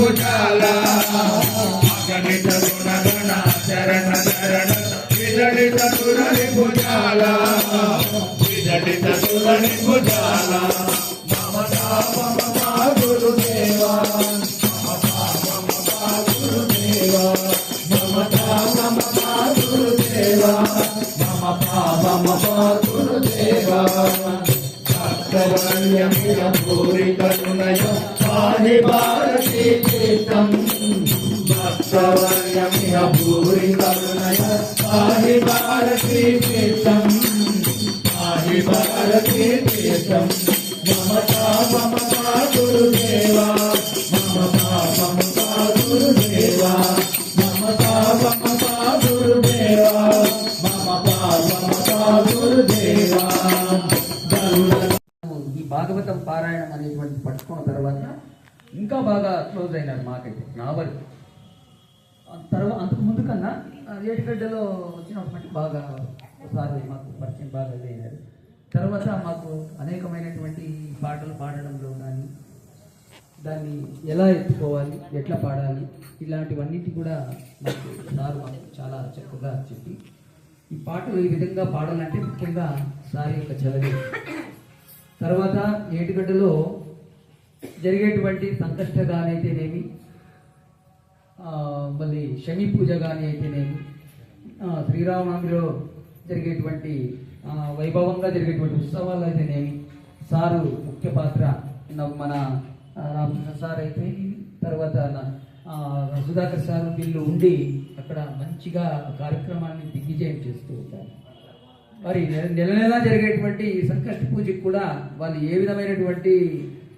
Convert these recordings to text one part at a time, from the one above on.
భుజాల అగణిత గుణగణ చరణ చరణ విదళిత సురని భుజాల విదళిత సురని భుజాల మమతా మమతా గురుదేవా మమతా మమతా గురుదేవా మమతా మమతా గురుదేవా మమతా మమతా గురుదేవా భక్తవర్యమియ భూరి కరుణయ పాహి భాగవతం పారాయణం అనేటువంటి పట్టుకున్న తర్వాత ఇంకా బాగా క్లోజ్ అయినారు మాకైతే నా వరకు తర్వాత అంతకు ముందు కన్నా ఆ, ఏటిగడ్డలో వచ్చినటువంటి బాగా ఒకసారి మాకు పరిచయం బాగా అయినారు తర్వాత మాకు అనేకమైనటువంటి పాటలు పాడడంలో కానీ దాన్ని ఎలా ఎత్తుకోవాలి ఎట్లా పాడాలి ఇలాంటివన్నిటి కూడా మాకు సార్ మాకు చాలా చక్కగా చెప్పి ఈ పాటలు ఈ విధంగా పాడాలంటే ముఖ్యంగా సార్ యొక్క చలవి తర్వాత ఏటిగడ్డలో జరిగేటువంటి సంకష్ట గాని అయితేనేమి మళ్ళీ శని పూజ కానీ అయితేనేమి శ్రీరామనవమిలో జరిగేటువంటి వైభవంగా జరిగేటువంటి ఉత్సవాలు అయితేనేమి సారు ముఖ్య పాత్ర మన రామకృష్ణ సార్ అయితే తర్వాత నా- సుధాకర్ సార్ వీళ్ళు ఉండి అక్కడ మంచిగా కార్యక్రమాన్ని దిగ్విజయం చేస్తూ ఉంటారు. మరి నెల నెల నెలా జరిగేటువంటి ఈ సంకష్ట పూజకి కూడా వాళ్ళు ఏ విధమైనటువంటి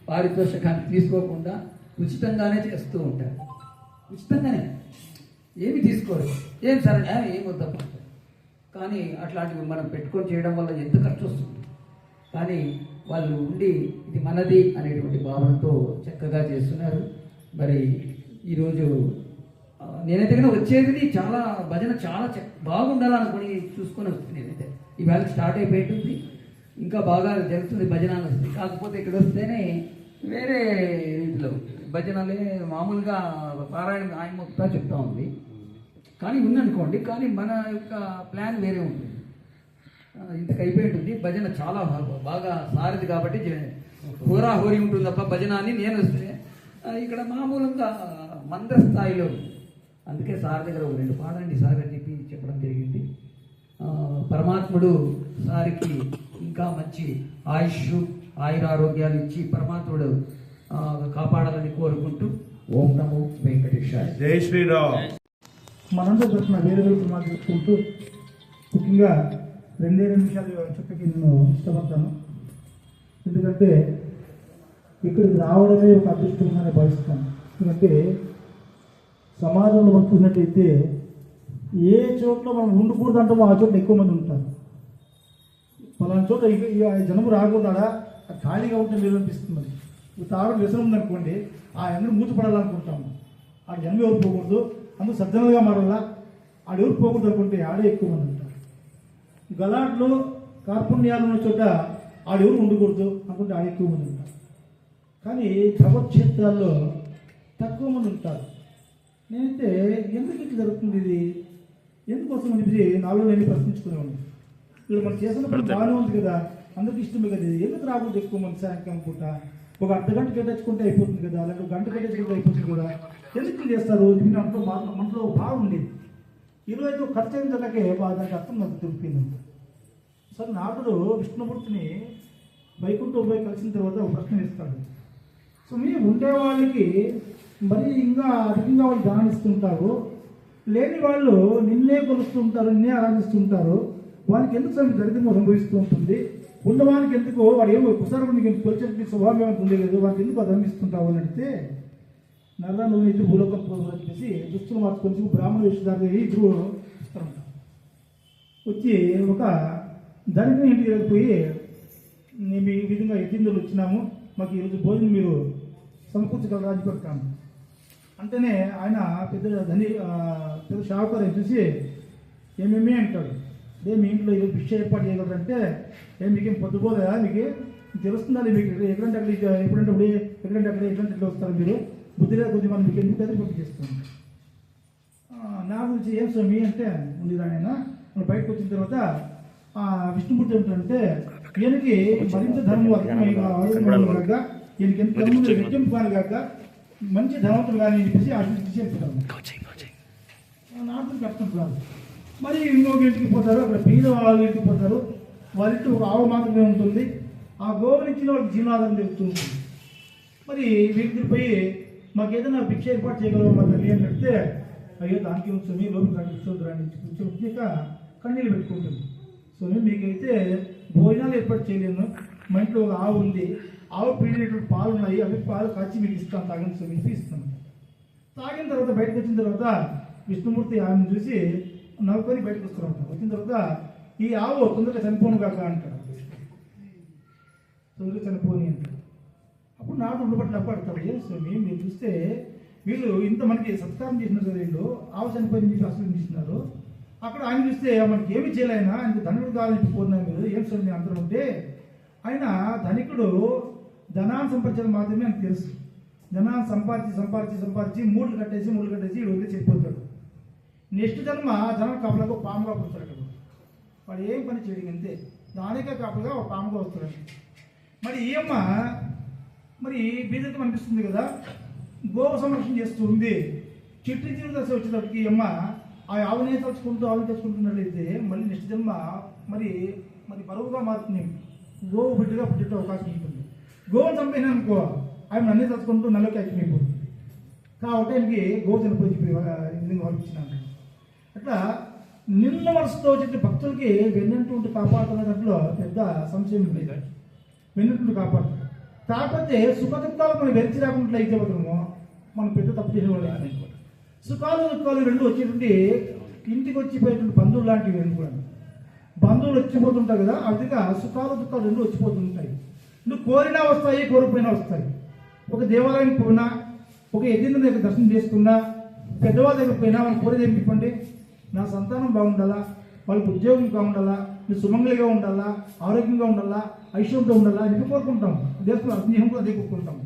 పారితోషికాన్ని తీసుకోకుండా ఉచితంగానే చేస్తూ ఉంటారు. ఉచితంగానే. ఏమి తీసుకోరు. ఏం సరే ఏం వద్దప్ప కానీ అట్లాంటివి మనం పెట్టుకొని చేయడం వల్ల ఎంత ఖర్చు వస్తుంది? కానీ వాళ్ళు ఉండి ఇది మనది అనేటువంటి భావనతో చక్కగా చేస్తున్నారు. మరి ఈరోజు నేనైతే కనుక వచ్చేది చాలా భజన చాలా బాగుండాలనుకుని చూసుకొని వస్తుంది నేనైతే. ఈవేళ స్టార్ట్ అయిపోయింది ఇంకా బాగా జరుగుతుంది భజన వస్తుంది. కాకపోతే ఇక్కడ వస్తేనే వేరే రీతిలో భజనలే మామూలుగా పారాయణ ఆయన మొత్తం చెప్తా ఉంది. కానీ ఉందనుకోండి కానీ మన యొక్క ప్లాన్ వేరే ఉంటుంది ఆ, ఇంతకు అయిపోయి ఉంటుంది భజన చాలా బాగా- బాగా సారిది కాబట్టి హోరా హోరీ ఉంటుంది తప్ప భజన అని నేను వస్తే ఇక్కడ మామూలుగా మంద స్థాయిలో అందుకే సార్ దగ్గర ఒక రెండు పాడండి సార్ అని చెప్పి చెప్పడం జరిగింది. పరమాత్ముడు సారికి ఇంకా మంచి ఆయుష్ ఆయురారోగ్యాలు ఇచ్చి పరమాత్ముడు కాపాడాలని కోరుకుంటూ ఓం నమో వెంకటేశాయ. జై శ్రీరామ్. మనంతా తరఫున వేరే వేరే ప్రమాదం చూసుకుంటూ ముఖ్యంగా రెండే రెండు నిమిషాలు చెప్పకి నేను ఇష్టపడతాను. ఎందుకంటే ఇక్కడికి రావడమే ఒక అదృష్టంగానే భావిస్తాను ఎందుకంటే సమాజంలో మనం ఏ చోట్ల మనం ఉండకూడదు అంటామో ఆ చోట్ల ఎక్కువ మంది ఉంటారు. పలానా చోట ఇక ఇక జనం ఖాళీగా ఉంటే మీరు. అనిపిస్తుంది ఇప్పుడు తాగడం వ్యసనం ఉందనుకోండి ఆ అందరూ మూతపడాలనుకుంటాము. ఆ జనం ఎవరు పోకూడదు? అందరూ సజ్జనులుగా మారాలా. ఆడు ఎవరు పోకూడదు అనుకుంటే ఆడే ఎక్కువ మంది ఉంటారు. గలాట్లు కార్పుణ్యాలు ఉన్న చోట ఆడెవరు ఉండకూడదు అనుకుంటే ఆడ ఎక్కువ మంది ఉంటారు. కానీ ధర్మక్షేత్రాల్లో తక్కువ మంది ఉంటారు. నేనైతే ఎందుకు ఇట్లా జరుగుతుంది ఇది? ఎందుకోసం అని చెప్పి నాలో నేను ప్రశ్నించుకునేవాడిని ఇక్కడ మనం చేసిన పని బాగానే ఉంది కదా. అందరికి ఇష్టమే కదా ఇది. ఎందుకు రాకూడదు ఎక్కువ మంది సాయంకాలం పూట? ఒక అర్ధ గంట కేటాయించుకుంటే అయిపోతుంది కదా. లేకపోతే గంట కేటాయించుకుంటే అయిపోతుంది కదా. ఎందుకు చేస్తారు దీని అంతా మా మనలో బాగుండేది ఈరోజు ఖర్చు అయిన దానికే అర్థం నాకు తెలిపింది సరే నాటుడు విష్ణుమూర్తిని వైకుంఠం పోయి కలిసిన తర్వాత ఒక ప్రశ్న ఇస్తాడు సో మీ ఉండే వాళ్ళకి మరి ఇంకా అధికంగా వాళ్ళు ధ్యానిస్తుంటారు లేని వాళ్ళు నిన్నే కొలుస్తుంటారు నిన్నే ఆరాధిస్తుంటారు వానికి ఎందుకు సరే దరిద్రం అనుభవిస్తూ ఉంటుంది? ఉన్నవానికి ఎందుకు వాడు ఏమో ఒకసారి నీకు కొలిచేటువంటి స్వభావం ఏమైనా ఉండేది లేదు ఎందుకు ధర్మిస్తుంటావు అని అడిగితే నల్ల నువ్వు ఇద్దరు భూలోకం పోదు అని చెప్పేసి దుస్తులు మార్చుకొని బ్రాహ్మణ వేషధారి ఇద్దరు వస్తారంట. వచ్చి ఒక దరిద్రం ఇంటికి వెళ్ళిపోయి మేము ఈ విధంగా యతీంద్రులు వచ్చినాము. మాకు ఈరోజు భోజనం మీరు సమకూర్చగలరా? అని పెడతాము అంటేనే ఆయన పెద్ద ధని పెద్ద షావుకారు చూసి ఏమేమి? అంటాడు. అదే మీ ఇంట్లో ఈరోజు భిక్ష ఏర్పాటు చేయగలరంటే ఏం మీకేం పొద్దుపోలేదా మీకు తెలుస్తుందా? మీకు ఎక్కడంటే అక్కడ ఎప్పుడంటే అప్పుడు ఎక్కడంటే అక్కడ ఎక్కడంటే ఇట్లా వస్తారు మీరు? బుద్ధిగా కొద్ది మంది మీకు ఎందుకు కదా పంపించేస్తాను నా గురించి ఏం స్వామి అంటే ఉంది రానైనా మనం బయటకు వచ్చిన తర్వాత ఆ విష్ణుమూర్తి ఏంటంటే ఈయనకి మరింత ధర్మం కాక ఈయనకి ఎంత ధర్మం కాని కాక మంచి ధనవంతులు కానీ అని చెప్పేసి ఆశించి చెప్తాను నాకు కష్టం కాదు. మరి ఇంకొక ఇంటికి పోతారు అక్కడ బీద వాళ్ళ ఇంటికి పోతారు. వాళ్ళ ఇంటి ఒక ఆవు మాత్రమే ఉంటుంది. ఆ గోవుని ఇచ్చిన వాళ్ళకి జీవనాధారం జరుగుతూ ఉంటుంది. మరి వీరికి పోయి మాకు ఏదైనా భిక్ష ఏర్పాటు చేయగలవా మా తల్లి అని పెడితే అయ్యో దానికి ఏం లోపల రండి రాని కూర్చోని కన్నీళ్ళు పెట్టుకుంటుంది. సో మీకైతే భోజనాలు ఏర్పాటు చేయలేను. మా ఇంట్లో ఒక ఆవు ఉంది. ఆవు పీడినటువంటి పాలు ఉన్నాయి అవి పాలు కాచి మీకు ఇస్తాను. తాగని స్వామి ఇస్తాను. తాగిన తర్వాత బయటకు వచ్చిన తర్వాత విష్ణుమూర్తి ఆమెను చూసి నవ్వుకొని బయటకు వస్తారంట వచ్చిన తర్వాత ఈ ఆవు తొందరగా చనిపోను కాక అంటాడు. తొందరగా చనిపోని అంటాడు. అప్పుడు నాడు ఉండబట్టి నవ్వాడతాడు ఏం స్వామి మీరు చూస్తే వీళ్ళు ఇంత మనకి సత్కారం చేసినారు కదా వీళ్ళు. ఆవు చనిపోయింది మీకు అసలు చేసినారు? అక్కడ ఆయన చూస్తే మనకి ఏమి చేయలేనా? ఆయనకి ధనుడు కావాలని కోరినా మీరు. ఏం స్వామి అందరూ ఉంటే? ఆయన ధనికుడు ధనాన్ని సంపాదించడం మాత్రమే ఆయనకు తెలుసు. ధనాన్ని సంపాదించి సంపాదించి సంపాదించి మూడు కట్టేసి మూడు కట్టేసి వీళ్ళు వదిలి చెప్పిపోతాడు నెక్స్ట్ జన్మ జనం కాపలాగా పాముగా పుడతాడు అక్కడ. వాడు ఏం పని చేయడం అంతే దానికే కాపలుగా ఒక పాముగా వస్తాడు మరి ఈ అమ్మ మరి బీదకం అనిపిస్తుంది కదా? గోవు సంరక్షణ చేస్తూ ఉంది చిట్టి చిరు దశ వచ్చేటప్పటికి అమ్మ ఆ ఆవునే తలుచుకుంటూ ఆవుని తెచ్చుకుంటున్నట్లయితే మళ్ళీ నెక్స్ట్ జన్మ మరి మరి బరువుగా మారుతుంది. గోవు బిడ్డగా పుట్టే అవకాశం ఉంటుంది. గోవును చంపిన అనుకో ఆమె అన్నీ తలుచుకుంటూ నల్లకి అయిపోయింది కాబట్టి ఆయనకి గోవు చనిపోయి చెప్పి విధంగా అట్లా నిన్న వరుసతో చెప్పి భక్తులకి వెన్నెంటుంటి కాపాడుతున్న దాంట్లో పెద్ద సంశయం లేదు వెన్నెంటుంటి కాపాడుతుంది కాకపోతే సుఖదుఖాలు మనం వెలిచి రాకుండా అయితే మాత్రము మనం పెద్ద తప్పు చేసేవాళ్ళు. అనుకోండి సుఖాలు దుఃఖాలు రెండు వచ్చేటువంటి ఇంటికి వచ్చిపోయేటువంటి బంధువులు లాంటివి అనుకోండి కూడా. బంధువులు వచ్చిపోతుంటారు కదా అదిగా సుఖాలు దుఃఖాలు రెండు వచ్చిపోతుంటాయి. నువ్వు కోరినా వస్తాయి కోరిపోయినా వస్తాయి. ఒక దేవాలయానికి పోయినా ఒక ఎదిన దగ్గర దర్శనం చేసుకున్నా పెద్దవాళ్ళ దగ్గర పోయినా మన కోరేది ఏమి నా సంతానం బాగుండాలా? వాళ్ళకి ఉద్యోగం బాగుండాలా? నువ్వు సుమంగళిగా ఉండాలా ఆరోగ్యంగా ఉండాలా ఐశ్వర్యంతో ఉండాలా అని చెప్పి కోరుకుంటాం. దేశంలో స్నేహం కూడా అదే కోరుకుంటాం.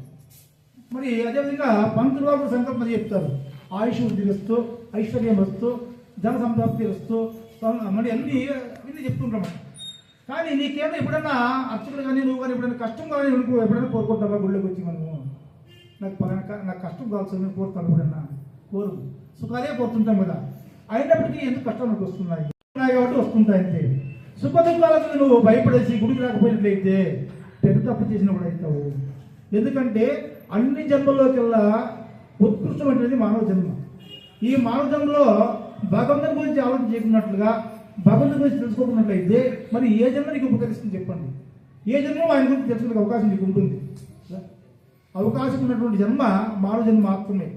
మరి అదేవిధంగా పంతులు వారు సంకల్పం చెప్తారు. ఆయుష్ వృద్ధి వస్తూ ఐశ్వర్యం వస్తూ ధన సంప్రాప్తి వస్తూ మరి అన్ని అన్నీ చెప్తుంటాం కానీ నీకేమో ఎప్పుడన్నా అర్చకుడు కానీ నువ్వు కానీ ఎప్పుడైనా కష్టం కానీ నువ్వు ఎప్పుడైనా కోరుకుంటావా? గుళ్ళకి వచ్చి మనము? నాకు పలానా నాకు కష్టం కావాల్సి నేను కోరుతాను ఎప్పుడన్నా కోరు. సుఖాలే కోరుతుంటాం కదా. అయినప్పటికీ ఎందుకు కష్టం వస్తున్నాయి కాబట్టి వస్తుంటాయి అంతే. సుఖ నువ్వు భయపడేసి గుడికి రాకపోయినట్లయితే పెద్ద తప్పు చేసినప్పుడు అవుతావు. ఎందుకంటే అన్ని జన్మల్లోకెల్లా ఉత్కృష్టమైనది మానవ జన్మ. ఈ మానవ జన్మలో భగవంతుని గురించి ఆలోచన చేయకున్నట్లుగా భగవంతుని గురించి తెలుసుకోకున్నట్లయితే మరి ఏ జన్మ నీకు ఉపకరిస్తుంది చెప్పండి? ఏ జన్మ ఆయన గురించి తెలుసుకునే అవకాశం నీకు ఉంటుంది? అవకాశం ఉన్నటువంటి జన్మ మానవ జన్మ మాత్రమే.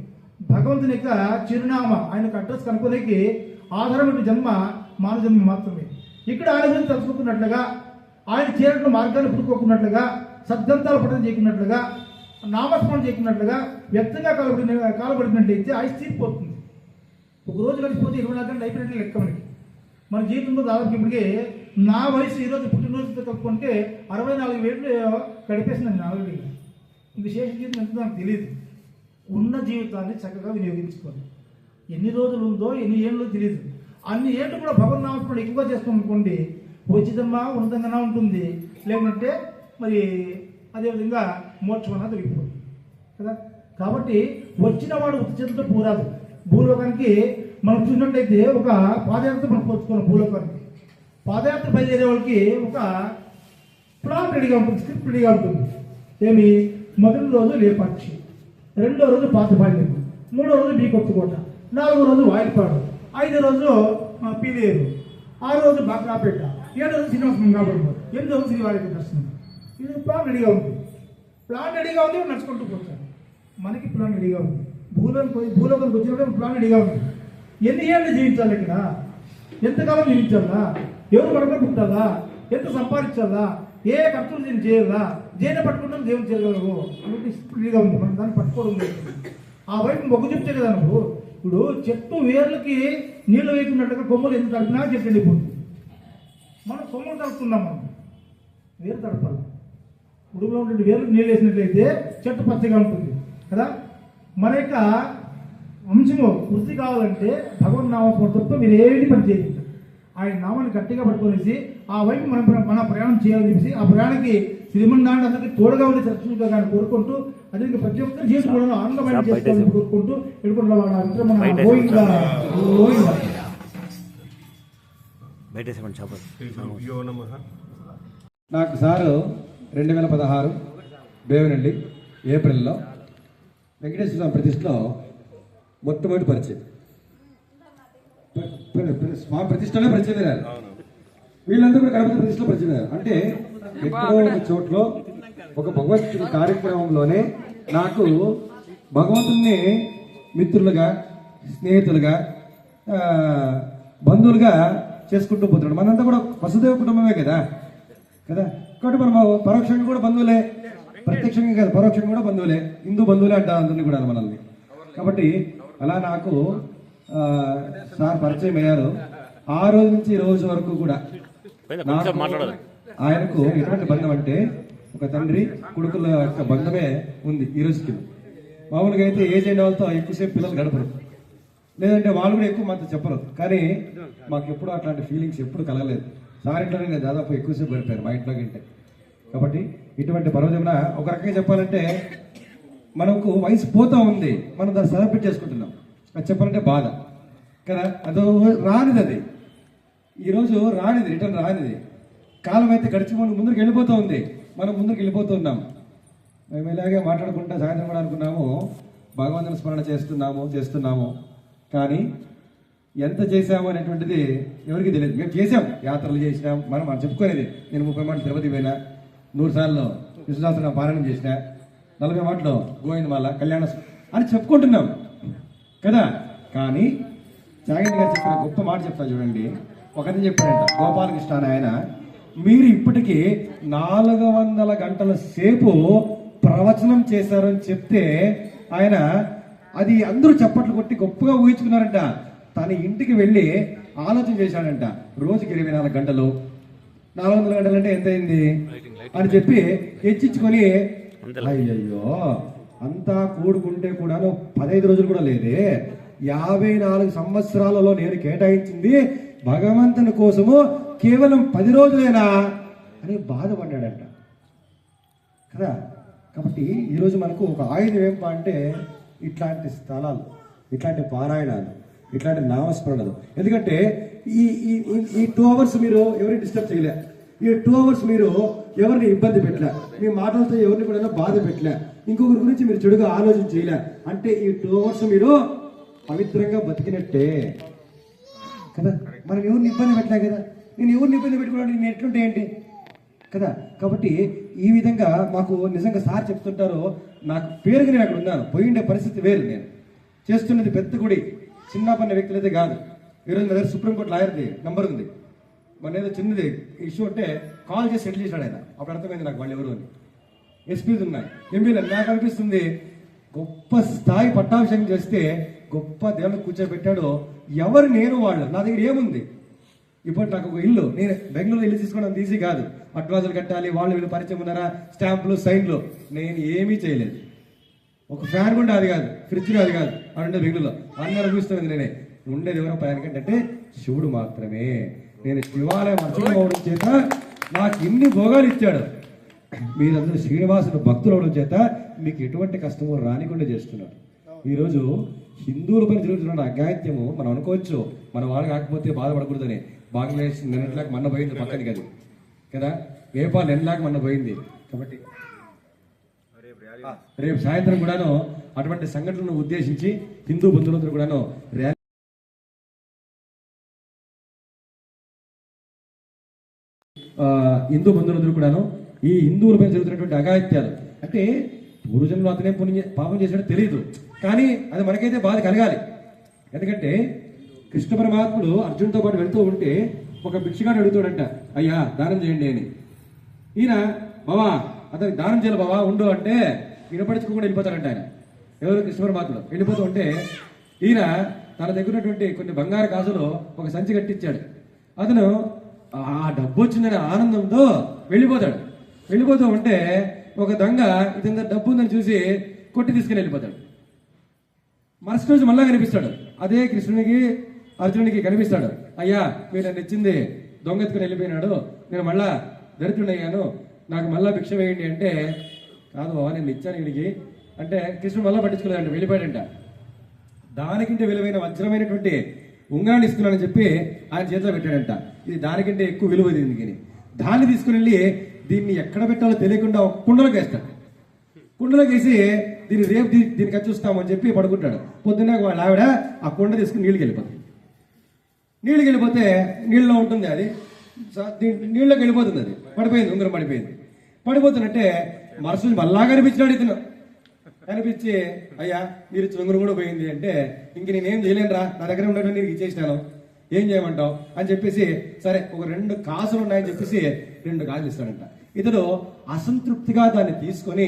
భగవంతుని యొక్క చిరునామా ఆయనకు అడ్రస్ కనుక్కోనికి ఆధారమైన జన్మ మానవ జన్మ మాత్రమే. ఇక్కడ ఆయన గురించి తెలుసుకున్నట్లుగా ఆయన చేరిన మార్గాన్ని పుట్టుకోకున్నట్లుగా సద్గంతాలు పఠనం చేయకున్నట్లుగా నామస్మరణ చేయకున్నట్లుగా వ్యక్తంగా కాలబడిన కాలబడినట్లయితే ఆయన తీరిపోతుంది ఒక రోజు గడిచిపోతే ఇరవై నాలుగు గంటలు అయిపోయినట్లు లెక్క మనకి. మన జీవితంలో దాదాపు ఇప్పటికే నా వయసు ఈరోజు పుట్టినరోజుతో కలుపుకుంటే అరవై నాలుగు వేలు గడిపేసింది ఆల్రెడీ ఇంకా శేష జీవితం ఎంత నాకు తెలియదు ఉన్న జీవితాన్ని చక్కగా వినియోగించుకోవాలి. ఎన్ని రోజులు ఉందో ఎన్ని ఏళ్ళు తెలియదు అన్ని ఏళ్ళు కూడా భగవన్ నామస్మరణ ఎక్కువగా చేస్తాం అనుకోండి ఉచితంగా ఉన్నతంగా ఉంటుంది. లేకుంటే మరి అదేవిధంగా మోక్షమన్నా దొరికిపోతుంది. కదా? కాబట్టి వచ్చిన వాడు ఉచితంతో పూరాదు. భూలోకానికి మనం చూసినట్టయితే ఒక పాదయాత్ర మనం పోల్చుకున్నాం భూలోకానికి. పాదయాత్ర బయలుదేరే వాళ్ళకి ఒక ప్లాన్ రెడీగా ఉంటుంది స్క్రిప్ట్ రెడీగా ఉంటుంది. ఏమి? మొదటి రోజు లేపాక్షి రెండో రోజు పాతపాళ్యం మూడో రోజు బీకొత్తకోట నాలుగో రోజు వాయిపాడు. ఐదో రోజు ఆ, పీలేరు ఆరో రోజు బాక్రాపేట ఏడో రోజు శ్రీనివాస కాబట్టి ఎనిమిది రోజు శ్రీవారి దర్శనం. ఇది ప్లాన్ రెడీగా ఉంది. ప్లాన్ రెడీగా ఉంది నడుచుకుంటూ పోతారు మనకి ప్లాన్ రెడీగా ఉంది. భూలోకి పోయి భూలోకానికి వచ్చినప్పుడు ప్లాన్ రెడీగా ఉంది. ఎన్ని ఏళ్ళు జీవించాలి ఇక్కడ? ఎంతకాలం జీవించాలా? ఎవరు పడక పుట్టాలా? ఎంత సంపాదించాలా? ఏ ఖర్చులు దీన్ని చేయాలా? దేని పట్టుకుంటాం దేవుని చేయగలవు కాబట్టి రెడీగా ఉంది. మనం దాన్ని పట్టుకోవడం లేదు. ఆ వైపు మొగ్గు చెప్తే కదా నువ్వు. ఇప్పుడు చెట్టు వేర్లకి నీళ్ళు వేయకున్నట్టుగా కొమ్మలు ఎందుకు తడిపినా చెట్టు వెళ్ళిపోతుంది. మనం కొమ్మలు తడుపుతున్నాం మనం. వేరు తడపాలి. ఉడుగులో ఉండే వేర్లు నీళ్ళు వేసినట్లయితే చెట్టు పచ్చగా ఉంటుంది. కదా? మన యొక్క వంశము వృద్ధి కావాలంటే భగవన్ నామం తప్ప మీరు ఏది పని చేయండి ఆయన నామాన్ని గట్టిగా పట్టుకొనేసి ఆ వైపు మనం మన ప్రయాణం చేయాలని చెప్పేసి ఆ ప్రయాణానికి శ్రీమన్నారాయణ అందరికీ తోడుగా ఉండి రక్షణగా కానీ కోరుకుంటూ అదే ప్రతి ఒక్కరి కూడా ఆనందమైన చేసుకోవాలని కోరుకుంటూ ఎడుకుంటున్న వాళ్ళ నాకు సారు రెండు వేల పదహారు బేవనండి ఏప్రిల్లో వెంకటేశ్వర స్వామి ప్రతిష్టలో మొట్టమొదటి పరిచయం. ప్ర- ప్ర- ప్ర- స్వామి ప్రతిష్టలో పరిచయం వీళ్ళందరూ కూడా గణపతి ప్రతిష్టలో పరిచయం అంటే ఎక్కడో ఒక చోట్లో ఒక భగవద్గీత కార్యక్రమంలోనే నాకు భగవంతుని మిత్రులుగా స్నేహితులుగా బంధువులుగా చేసుకుంటూ పోతున్నాడు. మనంతా కూడా వసుదేవ కుటుంబమే కదా? కదా? కాబట్టి మనం పరోక్షంగా కూడా బంధువులే. ప్రత్యక్షంగా కాదు పరోక్షంగా కూడా బంధువులే. హిందూ బంధువులే అంటారు అందరినీ కూడా మనల్ని. కాబట్టి అలా నాకు సార్ పరిచయం అయ్యారు. ఆ రోజు నుంచి ఈ రోజు వరకు కూడా నాకు ఆయనకు ఎటువంటి బంధం అంటే ఒక తండ్రి కొడుకుల యొక్క బంధమే ఉంది ఈ రోజుకి. మామూలుగా అయితే ఏజ్ అయిన వాళ్ళతో ఎక్కువసేపు పిల్లలు గడపరు. లేదంటే వాళ్ళు కూడా ఎక్కువ మాతో చెప్పరు. కానీ మాకు ఎప్పుడు అట్లాంటి ఫీలింగ్స్ ఎప్పుడు కలగలేదు. సార్ ఇంట్లోనే నేను దాదాపు ఎక్కువసేపు గడిపారు మా ఇంట్లో కంటే. కాబట్టి ఇటువంటి పర్వదిన ఒక రకంగా చెప్పాలంటే మనకు వయసు పోతా ఉంది. మనం దాన్ని సెలబ్రేట్ చేసుకుంటున్నాం. అది చెప్పాలంటే బాధ. కదా అదో రానిది అది. ఈరోజు రానిది రిటర్న్ రానిది. కాలం అయితే గడిచి మనం ముందుకు వెళ్ళిపోతూ ఉంది మనం ముందుకు వెళ్ళిపోతున్నాం. మేము ఇలాగే మాట్లాడుకుంటా సాయంత్రం కూడా అనుకున్నాము. భగవంతుని స్మరణ చేస్తున్నాము చేస్తున్నాము. కానీ ఎంత చేశాము అనేటువంటిది ఎవరికి తెలియదు. మేము చేసాం యాత్రలు చేసినాం. మనం మనం చెప్పుకునేది నేను ముప్పై మాటలు తిరుపతి పోయినా నూరు సార్లు విశ్వాసంగా పారాయణం చేసిన నలభై మాటలు గోవిందమాల కళ్యాణ అని చెప్పుకుంటున్నాం. కదా? కానీ జాగన్ గారు చెప్పిన గొప్ప మాట చెప్తా చూడండి. ఒకరిని చెప్పాడంట గోపాలకృష్ణ అని ఆయన మీరు ఇప్పటికీ నాలుగు వందల గంటల సేపు ప్రవచనం చేశారని చెప్తే ఆయన అది అందరూ చప్పట్లు కొట్టి గొప్పగా ఊహించుకున్నారంట. తన ఇంటికి వెళ్ళి ఆలోచన చేశాడంట. రోజుకి ఇరవై నాలుగు గంటలు. నాలుగు వందల గంటలు అంటే ఎంత అయింది అని చెప్పి హెచ్చించుకొని అయ్యయ్యో అంతా కూడుకుంటే కూడాను పదహైదు రోజులు కూడా లేదే. యాభై నాలుగు సంవత్సరాలలో నేను కేటాయించింది భగవంతుని కోసము కేవలం పది రోజులైనా అని బాధపడ్డాడంట. కదా? కాబట్టి ఈరోజు మనకు ఒక ఆయుధం ఏం అంటే ఇట్లాంటి స్థలాలు ఇట్లాంటి పారాయణాలు ఇట్లాంటి నామస్మరణలు. ఎందుకంటే ఈ ఈ ఈ- ఈ టూ అవర్స్ మీరు ఎవరిని డిస్టర్బ్ చేయలే. ఈ టూ అవర్స్ మీరు ఎవరిని ఇబ్బంది పెట్టలే. మీ మాటలతో ఎవరిని కూడా బాధ పెట్టలే. ఇంకొకరి గురించి మీరు చెడుగా ఆలోచన చేయలే. అంటే ఈ టూ అవర్స్ మీరు పవిత్రంగా బతికినట్టే. కదా? మనం ఎవరిని ఇబ్బంది పెట్టలే కదా? నేను ఎవరిని ఇబ్బంది పెట్టుకున్నాను? నేను ఎట్లుంటే ఏంటి? కదా? కాబట్టి ఈ విధంగా మాకు నిజంగా సార్ చెప్తుంటారు నాకు పేరుగా నేను అక్కడ ఉన్నాను. పోయిండే పరిస్థితి వేరు నేను. చేస్తున్నది పెద్ద గుడి. చిన్న పన్న వ్యక్తులైతే కాదు. ఈరోజు నా దగ్గర సుప్రీంకోర్టు లాయర్ది నంబర్ ఉంది. మన ఏదో చిన్నది ఇష్యూ అంటే కాల్ చేసి సెటిల్ చేశాడు ఆయన. అప్పుడు అర్థమైంది నాకు వాళ్ళు ఎవరు అని. ఎస్పీలు ఉన్నాయి. ఎంపీలు నాకు అనిపిస్తుంది గొప్ప స్థాయి పట్టాభిషేకం చేస్తే గొప్ప దేవుని కూర్చోబెట్టాడో ఎవరు నేను వాళ్ళు. నా దగ్గర ఏముంది? ఇప్పుడు నాకు ఒక ఇల్లు. నేను బెంగళూరు ఇల్లు తీసుకోవడం ఈజీ కాదు. అడ్వాజులు కట్టాలి వాళ్ళు వీళ్ళు పరిచయం ఉన్నారా? స్టాంపులు సైన్లు. నేను ఏమీ చేయలేదు. ఒక ఫ్యాన్ కూడా అది కాదు. ఫ్రిడ్జ్ అది కాదు. అంటే బెంగళూరులో. అన్నీ అనుభవిస్తుంది నేనే. ఉండేది ఎవరో ప్రయాణికంటే శివుడు మాత్రమే. నేను శివాలయం అర్చన అవడం చేత నాకు ఇన్ని భోగాలు ఇచ్చాడు. మీరందరూ శ్రీనివాసుడు భక్తులు అవడం చేత మీకు ఎటువంటి కష్టము రానికుండా చేస్తున్నారు. ఈరోజు హిందువుల పైన జరుగుతున్న అజ్ఞాత్యము మనం అనుకోవచ్చు. మన వాళ్ళు కాకపోతే బాధపడకూడదని. బంగ్లాదేశ్ నిన్నట్లాగా మొన్న పోయింది పక్కది కదా. కదా? నేపాల్ నిన్నలాగా మొన్న పోయింది. కాబట్టి రేపు సాయంత్రం కూడాను అటువంటి సంఘటనలను ఉద్దేశించి హిందూ బంధువులందరూ కూడాను ర్యాలీ ఆ, హిందూ బంధువులందరూ కూడాను ఈ హిందువుల పైన జరుగుతున్నటువంటి అఘాయిత్యాలు. అంటే పూర్వజన్మలో అతనే పుణ్యం పాపం చేసినట్టు తెలియదు కానీ అది మనకైతే బాధ కలగాలి. ఎందుకంటే కృష్ణ పరమాత్ముడు అర్జున్తో పాటు వెళ్తూ ఉంటే ఒక భిక్షగాడు అడుగుతాడంట అయ్యా దానం చేయండి అని. ఈయన బావా అతనికి దానం చేయాలి బావా ఉండు అంటే వినపడుచుకోకుండా వెళ్ళిపోతాడంట ఆయన. ఎవరు? కృష్ణ పరమాత్ముడు. వెళ్ళిపోతూ ఉంటే ఈయన తన దగ్గర ఉన్నటువంటి కొన్ని బంగారు కాసులు ఒక సంచి కట్టించాడు. అతను ఆ డబ్బు వచ్చిందనే ఆనందంతో వెళ్ళిపోతాడు. వెళ్ళిపోతూ ఉంటే ఒక దొంగ ఇతని డబ్బు ఉందని చూసి కొట్టి తీసుకుని వెళ్ళిపోతాడు. మరుసటి రోజు మళ్ళా కనిపిస్తాడు. అదే కృష్ణునికి అర్జునుడికి కనిపిస్తాడు. అయ్యా మీరు నన్ను ఇచ్చింది దొంగెత్తుకుని వెళ్ళిపోయినాడు. నేను మళ్ళా దరిద్రుడయ్యాను. నాకు మళ్ళా భిక్ష వేయండి అంటే కాదు బాబా నేను ఇచ్చాను వీడికి. అంటే కృష్ణుడు మళ్ళా పట్టించుకోలేదంట వెళ్ళిపోయాడంట. దానికంటే విలువైన వజ్రమైనటువంటి ఉంగరాన్ని ఇస్తున్నానని చెప్పి ఆయన చేతిలో పెట్టాడంట. ఇది దానికంటే ఎక్కువ విలువ దీనికి. దాన్ని తీసుకుని వెళ్ళి దీన్ని ఎక్కడ పెట్టాలో తెలియకుండా ఒక కుండలోకి వేస్తాడు. కుండలోకి వేసి దీన్ని రేపు దీన్ని దీనికి వచ్చి చూస్తామని చెప్పి పడుకుంటాడు. పొద్దున్న వాళ్ళ ఆవిడ ఆ కుండ తీసుకుని నీళ్ళకి వెళ్ళిపోతుంది నీళ్ళకి వెళ్ళిపోతే నీళ్ళలో ఉంటుంది అది. నీళ్ళకి వెళ్ళిపోతుంది అది. పడిపోయింది ఉంగరం పడిపోయింది. పడిపోతున్నట్టే మరుసలు మళ్ళా కనిపించినాడు ఇతను. కనిపించి అయ్యా మీరు ఇచ్చిన ఉంగరం కూడా పోయింది అంటే ఇంక నేనేం చేయలేనురా నా దగ్గర ఉన్నట్టు నీకు ఇచ్చేసినాను. ఏం చేయమంటావు? అని చెప్పేసి సరే ఒక రెండు కాసులు ఉన్నాయని చెప్పేసి రెండు కాసులు ఇస్తాడంట. ఇతడు అసంతృప్తిగా దాన్ని తీసుకొని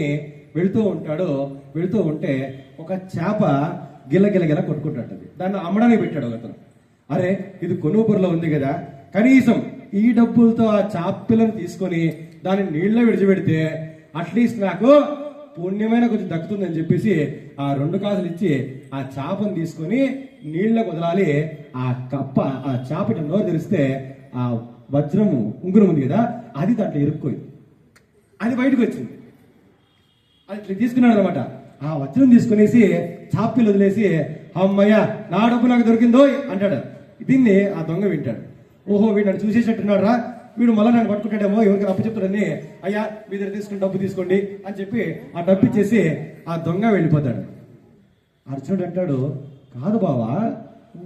వెళుతూ ఉంటాడు. వెళుతూ ఉంటే ఒక చేప గిల గిల గిల కొట్టుకుంటాడు దాన్ని అమ్మడానికి పెట్టాడు అతను అరే ఇది కొనుగోపురలో ఉంది కదా. కనీసం ఈ డబ్బులతో ఆ చాపిల్లను తీసుకొని దాన్ని నీళ్ళలో విడిచిపెడితే అట్లీస్ట్ నాకు పుణ్యమైన కొంచెం దక్కుతుందని చెప్పేసి ఆ రెండు కాసులు ఇచ్చి ఆ చేపను తీసుకొని నీళ్ళకి వదలాలి. ఆ కప్ప ఆ చేప నోరు తెరిస్తే ఆ వజ్రము ఉంగురం ఉంది కదా అది దాంట్లో ఇరుక్కోయింది. అది బయటకు వచ్చింది. అది ఇట్లా తీసుకున్నాడు అనమాట ఆ వజ్రం తీసుకునేసి చాపిల్ వదిలేసి అమ్మయ్య నా డబ్బు నాకు దొరికిందో అంటాడు. దీన్ని ఆ దొంగ వింటాడు. ఓహో వీడు నన్ను చూసేటట్టున్నాడు రా వీడు మళ్ళీ నన్ను పట్టుకుంటాడేమో ఎవరికి అప్పు చెప్తాడని అయ్యా మీ దగ్గర తీసుకుని డబ్బు తీసుకోండి అని చెప్పి ఆ డబ్బు ఇచ్చేసి ఆ దొంగ వెళ్ళిపోతాడు. అర్జునుడు అంటాడు కాదు బావా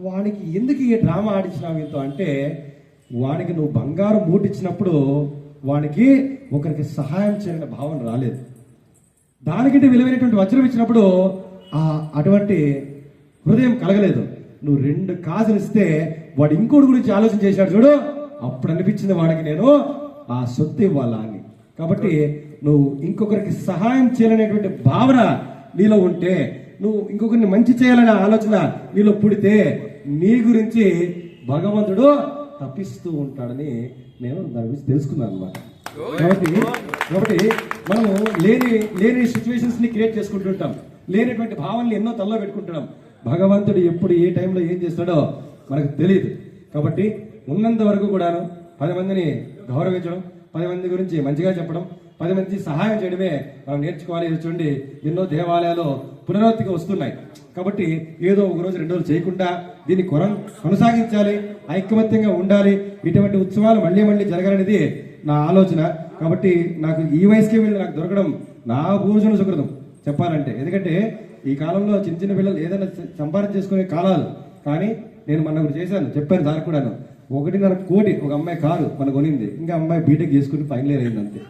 వానికి ఎందుకు ఈ డ్రామా ఆడించినావు ఇంత? అంటే వానికి నువ్వు బంగారం మూటిచ్చినప్పుడు వానికి ఒకరికి సహాయం చేయాలనే భావన రాలేదు. దానికంటే విలువైనటువంటి వజ్రం ఇచ్చినప్పుడు ఆ అటువంటి హృదయం కలగలేదు. నువ్వు రెండు కాసులు ఇస్తే వాడు ఇంకోటి గురించి ఆలోచన చేశాడు చూడు. అప్పుడు అనిపించింది వాడికి నేను ఆ సొత్తు ఇవ్వాలా అని కాబట్టి నువ్వు ఇంకొకరికి సహాయం చేయాలనేటువంటి భావన నీలో ఉంటే నువ్వు ఇంకొకరిని మంచి చేయాలనే ఆలోచన నీలో పుడితే నీ గురించి భగవంతుడు తప్పిస్తూ ఉంటాడని నేను దాని గురించి తెలుసుకున్నాను అనమాట కాబట్టి కాబట్టి మనం లేని లేని సిచ్యువేషన్స్ని క్రియేట్ చేసుకుంటుంటాం లేనటువంటి భావనలు ఎన్నో తల్లో పెట్టుకుంటున్నాం. భగవంతుడు ఎప్పుడు ఏ టైంలో ఏం చేస్తాడో మనకు తెలియదు కాబట్టి ఉన్నంత వరకు కూడాను పది మందిని గౌరవించడం పది మంది గురించి మంచిగా చెప్పడం పది మంది సహాయం చేయడమే మనం నేర్చుకోవాలి. చూడండి ఎన్నో దేవాలయాలు పునరావృత్తికి వస్తున్నాయి. కాబట్టి ఏదో ఒక రోజు రెండు రోజులు చేయకుండా దీన్ని కొన కొనసాగించాలి ఐకమత్యంగా ఉండాలి. ఇటువంటి ఉత్సవాలు మళ్ళీ మళ్ళీ జరగాలనేది నా ఆలోచన. కాబట్టి నాకు ఈ వయసుకే వెళ్ళి నాకు దొరకడం నా భూజన సుకృతం చెప్పాలంటే. ఎందుకంటే ఈ కాలంలో చిన్న చిన్న పిల్లలు ఏదైనా సంపాదన చేసుకునే కాలాలు. కానీ నేను మొన్న ఒకటి చేశాను చెప్పాను దానికి కూడాను. ఒకటిన్నర కోటి ఒక అమ్మాయి కారు మన కొనింది. ఇంకా అమ్మాయి బీటెక్ చేసుకుని ఫైనల్ ఇయర్ అయింది అంతే.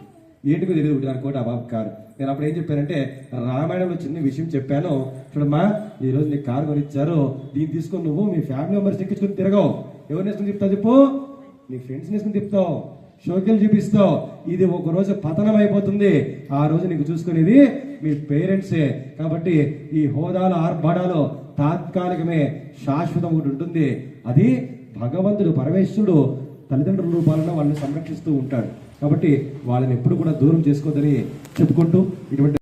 ఏంటికో తెలియదు ఒకటిన్నర కోటి ఆ బాబు కారు. నేను అప్పుడు ఏం చెప్పానంటే రామాయణంలో చిన్న విషయం చెప్పాను. చూడమ్మా ఈరోజు నీకు కారు కొనిచ్చారు. దీన్ని తీసుకొని నువ్వు మీ ఫ్యామిలీ మెంబర్స్ ఎక్కించుకుని తిరగవు. ఎవరిని వేసుకుని చెప్తావు చెప్పు? నీ ఫ్రెండ్స్ వేసుకుని చెప్తావు షోకేలు చూపిస్తావు. ఇది ఒక రోజు పతనం అయిపోతుంది. ఆ రోజు నీకు చూసుకునేది మీ పేరెంట్సే. కాబట్టి ఈ హోదాల ఆర్భాడాలు తాత్కాలికమే శాశ్వతం ఒకటి ఉంటుంది. అది భగవంతుడు పరమేశ్వరుడు తల్లిదండ్రుల రూపాలను వాళ్ళని సంరక్షిస్తూ ఉంటాడు. కాబట్టి వాళ్ళని ఎప్పుడు కూడా దూరం చేసుకోవద్దని చెప్పుకుంటూ ఇటువంటి